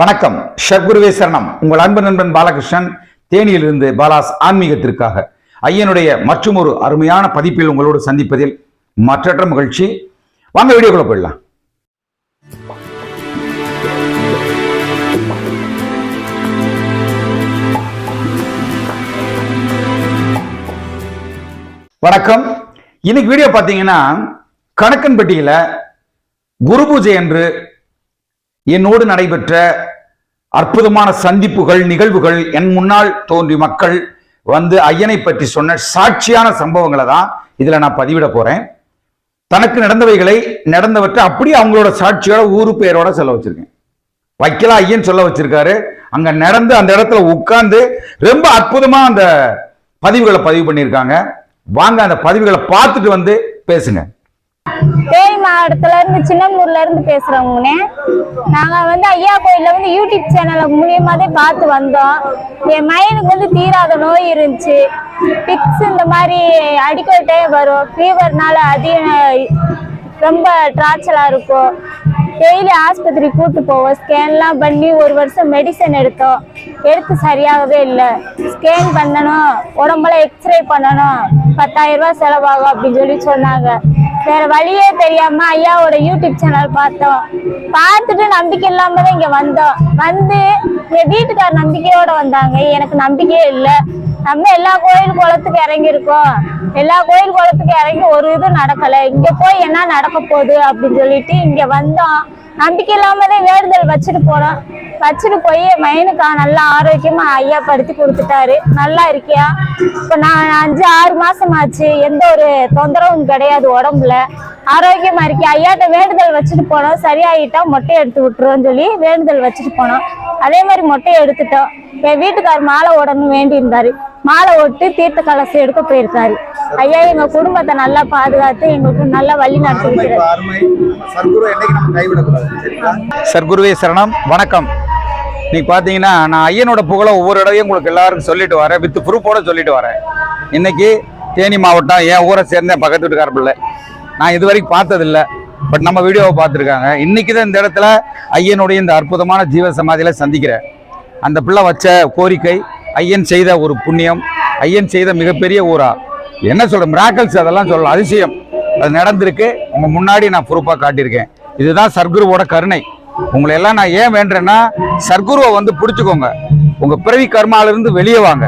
வணக்கம். ஷர்குருவே சரணம். உங்கள் அன்பு நண்பன் பாலகிருஷ்ணன் தேனியிலிருந்து பாலாஸ் ஆன்மீகத்திற்காக ஐயனுடைய மற்றும் ஒரு அருமையான பதிப்பில் உங்களோடு சந்திப்பதில் மற்றற்ற மகிழ்ச்சி. வாங்க வீடியோக்குள்ள போயிடலாம். வணக்கம். இன்னைக்கு வீடியோ பார்த்தீங்கன்னா கணக்கன்பட்டியில் குரு பூஜை என்று என்னோடு நடைபெற்ற அற்புதமான சந்திப்புகள் நிகழ்வுகள் என் முன்னால் தோன்றி மக்கள் வந்து ஐயனை பற்றி சொன்ன சாட்சியான சம்பவங்களை தான் இதில் நான் பதிவிட போகிறேன் தனக்கு நடந்தவைகளை நடந்தவற்றை அப்படியே அவங்களோட சாட்சியோட ஊரு பெயரோட சொல்ல வச்சிருக்கேன். வைக்கலாம் ஐயன் சொல்ல வச்சிருக்காரு. அங்கே நடந்து அந்த இடத்துல உட்கார்ந்து ரொம்ப அற்புதமாக அந்த பதிவுகளை பதிவு பண்ணியிருக்காங்க. வாங்க அந்த பதிவுகளை பார்த்துட்டு வந்து பேசுங்க. தேனி மாவட்டத்துல இருந்து சின்னமூர்ல இருந்து பேசுறவங்கண்ணே. நாங்க வந்து ஐயா கோயில்ல வந்து யூடியூப் சேனல் மூலியமா தான் பார்த்து வந்தோம். என் மயனுக்கு வந்து தீராத நோய் இருந்துச்சு. பிக்ஸ் இந்த மாதிரி அடிக்கட்டே வரும். ஃபீவர்னால அதிக ரொம்ப டார்ச்சலா இருக்கும். டெய்லி ஆஸ்பத்திரி கூட்டு போவோம். ஸ்கேன்லாம் பண்ணி ஒரு வருஷம் மெடிசன் எடுத்தோம். எடுத்து சரியாகவே இல்லை. ஸ்கேன் பண்ணணும். உடம்புல எக்ஸ்ரே பண்ணணும். பத்தாயிரம் ரூபாய் செலவாகும் அப்படின்னு சொல்லி சொன்னாங்க. வேற வழியே தெரியாம ஐயாவோட யூடியூப் சேனல் பார்த்தோம். பார்த்துட்டு நம்பிக்கை இல்லாம தான் இங்க வந்தோம். வந்து என் வீட்டுக்கார் நம்பிக்கையோட வந்தாங்க. எனக்கு நம்பிக்கையே இல்லை. நம்ம எல்லா கோயில் குளத்துக்கு இறங்கி இருக்கோம் எல்லா கோயில் குளத்துக்கு இறங்கி ஒரு இதுவும் நடக்கல. இங்க போய் என்ன நடக்க போகுது அப்படின்னு சொல்லிட்டு இங்க வந்தோம். நம்பிக்கை இல்லாம தான் வேண்டுதல் வச்சுட்டு போறோம். வச்சுட்டு போய் மைனுக்கா நல்லா ஆரோக்கியமா ஐயா படுத்தி கொடுத்துட்டாரு. நல்லா இருக்கியா? இப்ப நான் அஞ்சு ஆறு மாசம் ஆச்சு எந்த ஒரு தொந்தரவும் கிடையாது உடம்புல. ஆரோக்கியமா இருக்கி. ஐயாட்ட வேண்டுதல் வச்சுட்டு போனோம். சரியாயிட்டா மொட்டை எடுத்து விட்டுருவோம்னு சொல்லி வேண்டுதல் வச்சுட்டு போனோம். அதே மாதிரி மொட்டையை எடுத்துட்டோம். என் வீட்டுக்கார் மாலை ஓடணும் வேண்டி இருந்தாரு மாலை ஓட்டு தீர்த்த கலசம் எடுக்க போயிருக்காரு. ஐயா எங்க குடும்பத்தை நல்லா பாதுகாத்து எங்களுக்கு நல்லா வழி நடத்தி சர்க்குருவே சரணம். வணக்கம். இன்னைக்கு பார்த்தீங்கன்னா நான் ஐயனோட புகழை ஒவ்வொரு இடையும் உங்களுக்கு எல்லாருக்கும் சொல்லிட்டு வரேன். வித் ப்ரூஃபோட சொல்லிட்டு வரேன். இன்னைக்கு தேனி மாவட்டம் என் ஊரை சேர்ந்த பக்கத்து வீட்டுக்கார பிள்ளை. நான் இது வரைக்கும் பார்த்ததில்ல. பட் நம்ம வீடியோவை பார்த்துருக்காங்க. இன்னைக்கு தான் இந்த இடத்துல ஐயனுடைய இந்த அற்புதமான ஜீவ சமாதியில் சந்திக்கிறேன். அந்த பிள்ளை வச்ச கோரிக்கை ஐயன் செய்த ஒரு புண்ணியம் ஐயன் செய்த மிகப்பெரிய ஊரா. என்ன சொல்ற மிராக்கல்ஸ் அதெல்லாம் சொல்லலாம் அதிசயம். அது நடந்திருக்கு. உங்க முன்னாடி நான் பொறுப்பாக காட்டியிருக்கேன். இதுதான் சர்க்குருவோட கருணை. உங்களை எல்லாம் நான் ஏன் வேண்டேன்னா சர்க்குருவை வந்து பிடிச்சிக்கோங்க. உங்கள் பிறவி கர்மாலிருந்து வெளியே வாங்க.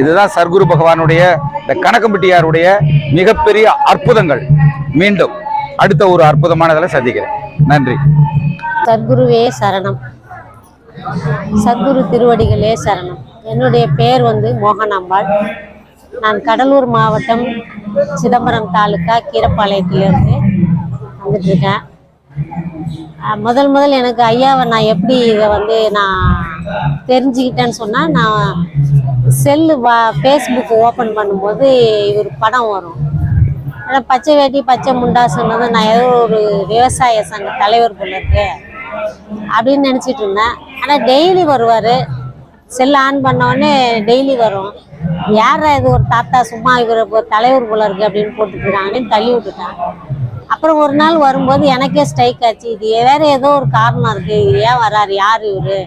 இதுதான் சர்க்குரு பகவானுடைய இந்த கணக்கம்பட்டியாருடைய மிகப்பெரிய அற்புதங்கள். மீண்டும் அடுத்த ஒரு அற்புதமானதில் சந்திக்கிறேன். நன்றி. சத்குருவே சரணம். சத்குரு திருவடிகளே சரணம். என்னுடைய பெயர் வந்து மோகனாம்பாள். நான் கடலூர் மாவட்டம் சிதம்பரம் தாலுக்கா கீரப்பாளையத்திலிருந்து வந்துட்டு இருக்கேன். முதல் முதல் எனக்கு ஐயாவை நான் எப்படி இதை வந்து நான் தெரிஞ்சுக்கிட்டேன்னு சொன்னால் நான் செல்லு வா ஃபேஸ்புக் ஓப்பன் பண்ணும்போது இவர் படம் வரும். ஆனால் பச்சை வேட்டி பச்சை முண்டா சொன்னது நான் ஏதோ ஒரு விவசாய சங்க தலைவர் போல இருக்கு அப்படின்னு நினச்சிட்டு இருந்தேன். ஆனால் டெய்லி வருவார். செல் ஆன் பண்ணோடனே டெய்லி வரும். யாரா இது ஒரு தாத்தா சும்மா இவர் தலைவர் போல இருக்கு அப்படின்னு போட்டுக்கிறாங்கன்னு தள்ளி விட்டுட்டேன். அப்புறம் ஒரு நாள் வரும்போது எனக்கே ஸ்ட்ரைக் ஆச்சு. இது வேற ஏதோ ஒரு காரணம் இருக்கு. இது ஏன் வராரு யார் இவரு?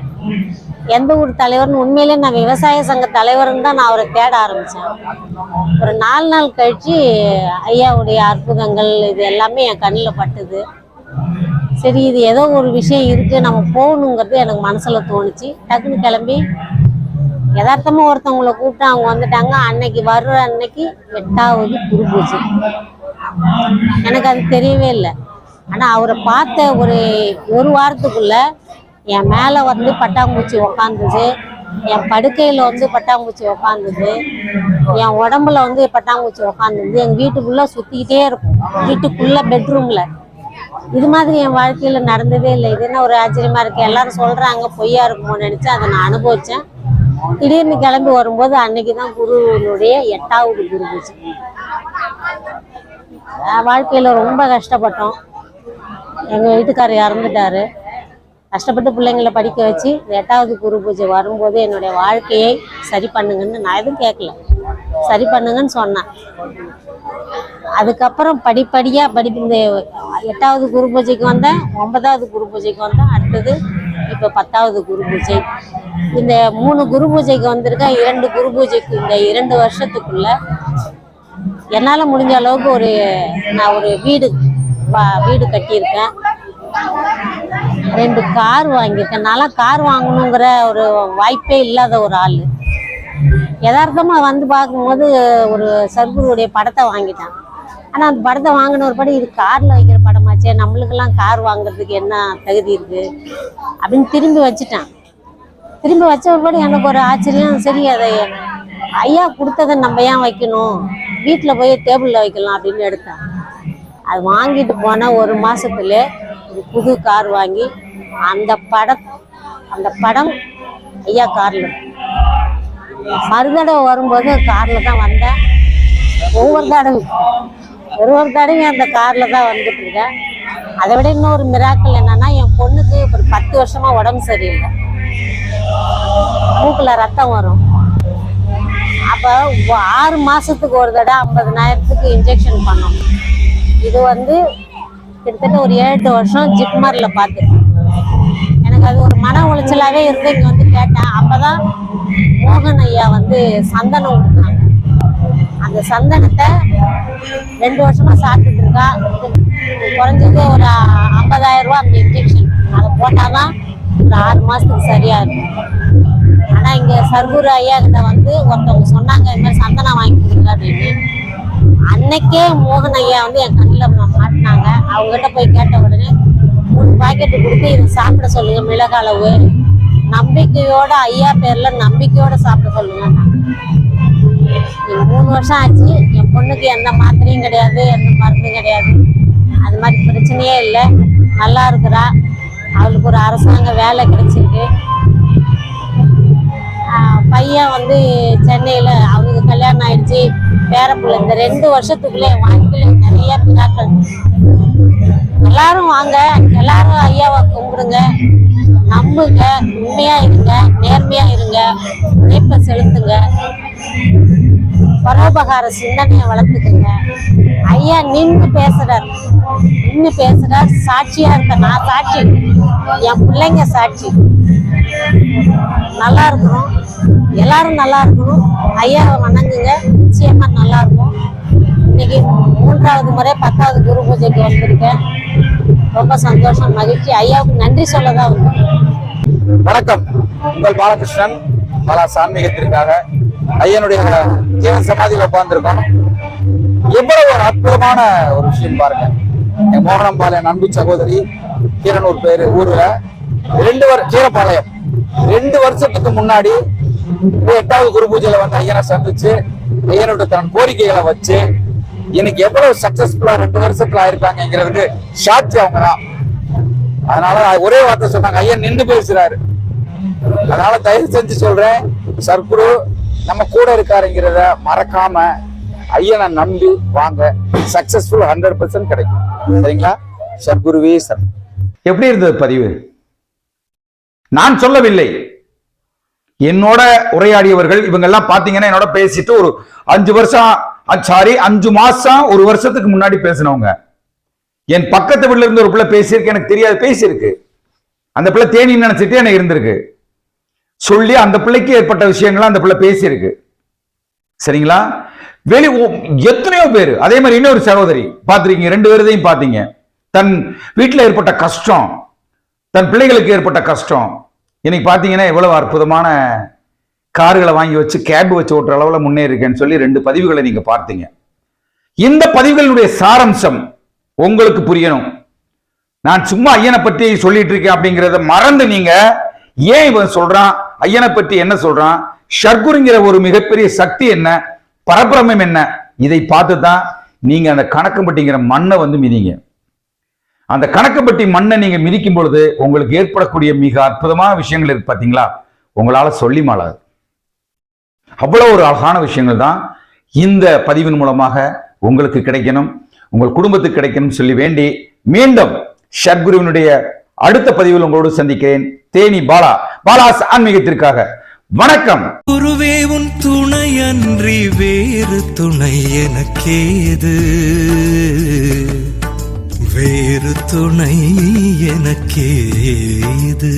எந்த ஊர் தலைவர்னு உண்மையிலே நான் விவசாய சங்க தலைவர்னு தான் நான் அவரை தேட ஆரம்பித்தேன் ஒரு நாலு நாள் கழிச்சு ஐயாவுடைய அற்புதங்கள் இது எல்லாமே என் கண்ணில் பட்டுது. சரி இது ஏதோ ஒரு விஷயம் இருக்குது நம்ம போகணுங்கிறது எனக்கு மனசில் தோணுச்சு. டக்குன்னு கிளம்பி யதார்த்தமாக ஒருத்தவங்களை கூப்பிட்டு அவங்க வந்துட்டாங்க. அன்னைக்கு வர்ற அன்னைக்கு எட்டாவது குரு பூஜை. எனக்கு அது தெரியவே இல்லை. ஆனால் அவரை பார்த்த ஒரு ஒரு வாரத்துக்குள்ளே என் மேலே வந்து பட்டாம்பூச்சி உக்காந்துது. என் படுக்கையில் வந்து பட்டாம்பூச்சி உக்காந்துது. என் உடம்புல வந்து பட்டாம்பூச்சி உக்காந்துது. எங்கள் வீட்டுக்குள்ளே சுற்றிக்கிட்டே இருக்கும். வீட்டுக்குள்ளே பெட்ரூமில் இது மாதிரி என் வாழ்க்கையில் நடந்ததே இல்லை. இது என்ன ஒரு ஆச்சரியமாக இருக்குது எல்லாரும் சொல்கிறாங்க பொய்யா இருக்குமோன்னு நினச்சி அதை நான் அனுபவித்தேன் திடீர்னு கிளம்பி வரும்போது அன்னைக்கு தான் குருவினுடைய எட்டாவது குரு பூஜை. வாழ்க்கையில் ரொம்ப கஷ்டப்பட்டோம். எங்கள் வீட்டுக்காரர் இறந்துட்டாரு. கஷ்டப்பட்டு பிள்ளைங்களை படிக்க வச்சு இந்த எட்டாவது குரு பூஜை வரும்போது என்னுடைய வாழ்க்கையை சரி பண்ணுங்கன்னு நான் எதுவும் கேட்கல. சரி பண்ணுங்கன்னு சொன்னேன். அதுக்கப்புறம் படிப்படியாக படி இந்த எட்டாவது குரு பூஜைக்கு வந்தேன் ஒன்பதாவது குரு பூஜைக்கு வந்தேன் அடுத்தது இப்போ பத்தாவது குரு பூஜை. இந்த மூணு குரு பூஜைக்கு வந்திருக்கேன் இரண்டு குரு பூஜைக்கு இந்த இரண்டு வருஷத்துக்குள்ள என்னால் முடிஞ்ச அளவுக்கு ஒரு நான் ஒரு வீடு வா- வீடு கட்டியிருக்கேன். ரெண்டு கார் வாங்கியிருக்கேன். நல்லா கார் வாங்கணுங்கிற ஒரு வாய்ப்பே இல்லாத ஒரு ஆள். யதார்த்தமாக வந்து பார்க்கும்போது ஒரு சர்க்குருடைய படத்தை வாங்கிட்டேன். ஆனால் அந்த படத்தை வாங்கின ஒரு படம் இது காரில் வைக்கிற படமாச்சே நம்மளுக்கெல்லாம் கார் வாங்குறதுக்கு என்ன தகுதி இருக்குது அப்படின்னு திரும்பி வச்சுட்டான். திரும்பி வச்ச ஒரு படம் எனக்கு ஒரு ஆச்சரியம். சரி அதை ஐயா கொடுத்ததை நம்ம ஏன் வைக்கணும்? வீட்டில் போய் டேபிளில் வைக்கலாம் அப்படின்னு எடுத்தேன். அது வாங்கிட்டு போனால் ஒரு மாதத்துல ஒரு புது கார் வாங்கி அந்த படம் அந்த படம் ஐயா கார்ல மறுதடவை வரும்போது காரில் தான் வந்தேன். ஒவ்வொரு தடவை ஒரு ஒரு தடவையும் அந்த காரில் தான் வந்துட்டு இருக்கேன். அதை விட இன்னொரு மிராக்கள் என்னன்னா என் பொண்ணுக்கு ஒரு பத்து வருஷமா உடம்பு சரியில்லை. மூக்கில் ரத்தம் வரும். அப்போ ஆறு மாதத்துக்கு ஒரு தடவை ஐம்பதனாயிரத்துக்கு இன்ஜெக்ஷன் பண்ணோம். இது வந்து கிட்டத்தட்ட ஒரு ஏழு வருஷம் ஜிப்மரில் பார்த்துருக்கேன் எனக்கு அது ஒரு மன உளைச்சலாகவே இருந்து இங்கே வந்து கேட்டேன். அப்போ தான் மோகன் ஐயா வந்து சந்தனம் கொடுத்தாங்க. அந்த சந்தனத்தை ரெண்டு வருஷமாக சாப்பிட்டுட்டு இருக்கா. குறைஞ்சது ஒரு ஐம்பதாயிரம் ரூபா அந்த இன்ஜெக்ஷன் அதை போட்டாதான் ஒரு ஆறு மாதத்துக்கு சரியாக இருக்கும் ஆனால் இங்கே சர்க்குரு ஐயா கிட்ட வந்து ஒருத்தவங்க சொன்னாங்க இந்த மாதிரி சந்தனம் வாங்கி கொடுங்க அப்படின்னு. அன்னைக்கே மோகன் ஐயா வந்து என் கண்ணில் மாட்டினாங்க. அவங்ககிட்ட போய் கேட்ட உடனே மூணு பாக்கெட்டு கொடுத்து இதை சாப்பிட சொல்லுங்க மிளகு அளவு. நம்பிக்கையோட ஐயா பேர்ல நம்பிக்கையோட சாப்பிட சொல்லுங்க. மூணு வருஷம் ஆச்சு. என் பொண்ணுக்கு எந்த மாத்திரையும் கிடையாது எந்த மருந்தும் கிடையாது. அது மாதிரி பிரச்சனையே இல்லை. நல்லா இருக்கிறா. அவளுக்கு ஒரு அரசாங்க வேலை கிடைச்சிருக்கு. பையன் வந்து சென்னையில் அவனுக்கு கல்யாணம் ஆயிடுச்சு. பேரப்புள்ள இந்த ரெண்டு வருஷத்துக்குள்ளே என் நிறைய பிராக்கள் எல்லாரும் வாங்க. எல்லாரும் ஐயாவை கும்பிடுங்க. நம்புங்க. உண்மையா இருங்க. நேர்மையா இருங்க. உழைப்பை செலுத்துங்க. பரோபகார சிந்தனையை வளர்த்துக்குங்க. ஐயா நின்று பேசுறார். நின்று பேசுறார். சாட்சியா இருக்க நான் சாட்சி. என் பிள்ளைங்க சாட்சி. நல்லா இருக்கணும். எல்லாரும் நல்லா இருக்கணும். ஐயாவை வணங்குங்க. நிச்சயமா நல்லா இருக்கும். இன்னைக்கு மூன்றாவது முறை பத்தாவது குரு பூஜைக்கு வந்திருக்கேன். ரொம்ப சந்தோஷம் மகிழ்ச்சி. ஐயாவுக்கு நன்றி சொல்லதான் வந்தோம் வணக்கம். உங்கள் பாலகிருஷ்ணன் பல சான்மீகத்திற்காக ஐயனுடைய ஜீவ சமாதியில் உட்கார்ந்துருக்கோம். எவ்வளவு ஒரு அற்புதமான ஒரு விஷயம் பாருங்க. என் மோகனம்பாளையம் அன்பு சகோதரி கீரனூர் பேரு ஊர்ல ரெண்டு வரு கீரப்பாளையம் ரெண்டு வருஷத்துக்கு முன்னாடி எட்டாவது குரு பூஜையில வந்து ஐயனை சந்திச்சு ஐயனோட தன் கோரிக்கைகளை வச்சு எனக்கு எவ்வளவு சக்சஸ்ஃபுல்லா ரெண்டு வருஷத்துல ஆயிருக்காங்கிறதுக்கு சாட்சி அவங்க தான் அதனால ஒரே வார்த்தை சொன்னாங்க ஐயன் நின்று பேசுறாரு. அதனால தயவு செஞ்சு சொல்றேன் சர்க்குரு நம்ம கூட இருக்காருங்கிறத மறக்காம ஐயனை நம்பி வாங்க. சக்சஸ்ஃபுல் ஹண்ட்ரட் பர்சன்ட் கிடைக்கும். சரிங்களா? சார் குருவே சார் எப்படி இருந்தது பதிவு? நான் சொல்லவில்லை. என்னோட உரையாடியவர்கள் இவங்க எல்லாம் பாத்தீங்கன்னா என்னோட பேசிட்டு ஒரு அஞ்சு வருஷம் சாரி அஞ்சு மாசம் ஒரு வருஷத்துக்கு முன்னாடி பேசினவங்க. என் பக்கத்து வீட்டுல இருந்து ஒரு பிள்ளை பேசியிருக்கு எனக்கு தெரியாது பேசியிருக்கு. அந்த பிள்ளை தேனி நினைச்சிட்டு எனக்கு இருந்திருக்கு. சொல்லி அந்த பிள்ளைக்கு ஏற்பட்ட விஷயங்களை அந்த பிள்ளை பேசியிருக்கு. சரிங்களா? வெளி எத்தனையோ பேர் அதே மாதிரி இன்னொரு சகோதரி பார்த்துருக்கீங்க ரெண்டு பேரதையும் பார்த்தீங்க. தன் வீட்டில் ஏற்பட்ட கஷ்டம் தன் பிள்ளைகளுக்கு ஏற்பட்ட கஷ்டம். இன்னைக்கு பார்த்தீங்கன்னா எவ்வளவு அற்புதமான கார்களை வாங்கி வச்சு கேப் வச்சு ஓட்டுற அளவில் முன்னேறிருக்கேன்னு சொல்லி ரெண்டு பதிவுகளை நீங்க பார்த்தீங்க. இந்த பதிவுகளுடைய சாரம்சம் உங்களுக்கு புரியணும். நான் சும்மா ஐயனை பற்றி சொல்லிட்டு இருக்கேன் அப்படிங்கிறத மறந்து நீங்கள் ஏன் இவன் சொல்றான்? ஐயனை பற்றி என்ன சொல்றான்? ஷர்குருங்கிற ஒரு மிகப்பெரிய சக்தி என்ன? பரபிரமம் என்ன? இதை பார்த்து தான் நீங்க அந்த கணக்கம்பட்டிங்கிற மண்ணை வந்து மிதிங்க. அந்த கணக்கம்பட்டி மண்ணை நீங்க மிதிக்கும் பொழுது உங்களுக்கு ஏற்படக்கூடிய மிக அற்புதமான விஷயங்கள் இருக்கு பாத்தீங்களா? உங்களால சொல்லி மாளாது. அவ்வளவு ஒரு அழகான விஷயங்கள் தான் இந்த பதிவின் மூலமாக உங்களுக்கு கிடைக்கணும். உங்கள் குடும்பத்துக்கு கிடைக்கணும் சொல்லி வேண்டி மீண்டும் ஷர்குருவினுடைய அடுத்த பதிவில் உங்களோடு சந்திக்கிறேன். தேனி பாலா. பாலாஸ் ஆன்மீகத்திற்காக. வணக்கம். குருவே உன் துணையன்றி வேறு துணை எனக்கேது? வேறு துணை எனக்கேது?